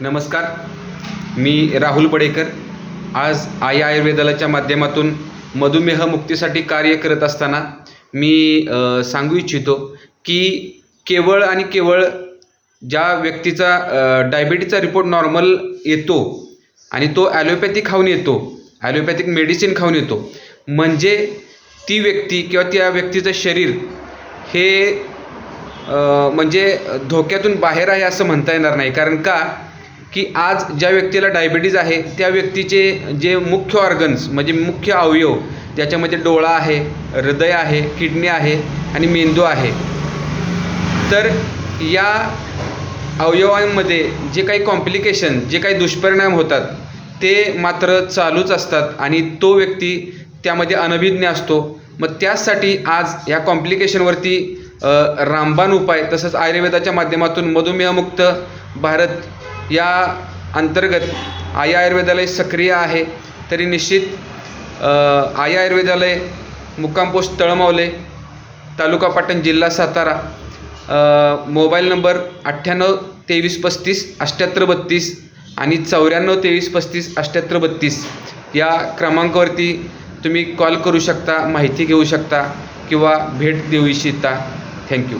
नमस्कार. मी राहुल पडेकर. आज आई आयुर्वेदालाच्या माध्यमातून मधुमेह मुक्तीसाठी कार्य करत असताना मी सांगू इच्छितो की केवळ आणि केवळ ज्या व्यक्तीचा डायबिटीजचा रिपोर्ट नॉर्मल येतो आणि तो ॲलोपॅथी खाऊन येतो ॲलोपॅथिक मेडिसिन खाऊन येतो म्हणजे ती व्यक्ती किंवा त्या व्यक्तीचं शरीर हे म्हणजे धोक्यातून बाहेर आहे असं म्हणता येणार नाही. कारण का? की आज ज्या व्यक्तीला डायबिटीज आहे त्या व्यक्तीचे जे मुख्य ऑर्गन्स म्हणजे मुख्य अवयव त्याच्यामध्ये डोळा आहे हृदय आहे किडनी आहे आणि मेंदू आहे. तर या अवयवांमध्ये जे काही कॉम्प्लिकेशन जे काही दुष्परिणाम होतात ते मात्र चालूच असतात आणि तो व्यक्ती त्यामध्ये अनभिज्ञ असतो. मग त्याचसाठी आज या कॉम्प्लिकेशनवरती रामबाण उपाय तसंच आयुर्वेदाच्या माध्यमातून मधुमेहमुक्त भारत या अंतर्गत आय आयुर्वेदालय सक्रिय आहे. तरी निश्चित आय आयुर्वेदालय मुक्काम पोस्ट तळमावले तालुका पाटण जिल्हा सातारा. मोबाईल नंबर अठ्ठ्याण्णव तेवीस पस्तीस अष्ट्याहत्तर बत्तीस आणि चौऱ्याण्णव तेवीस पस्तीस अष्ट्याहत्तर बत्तीस या क्रमांकावरती तुम्ही कॉल करू शकता माहिती घेऊ शकता किंवा भेट देऊ इच्छिता. थँक्यू.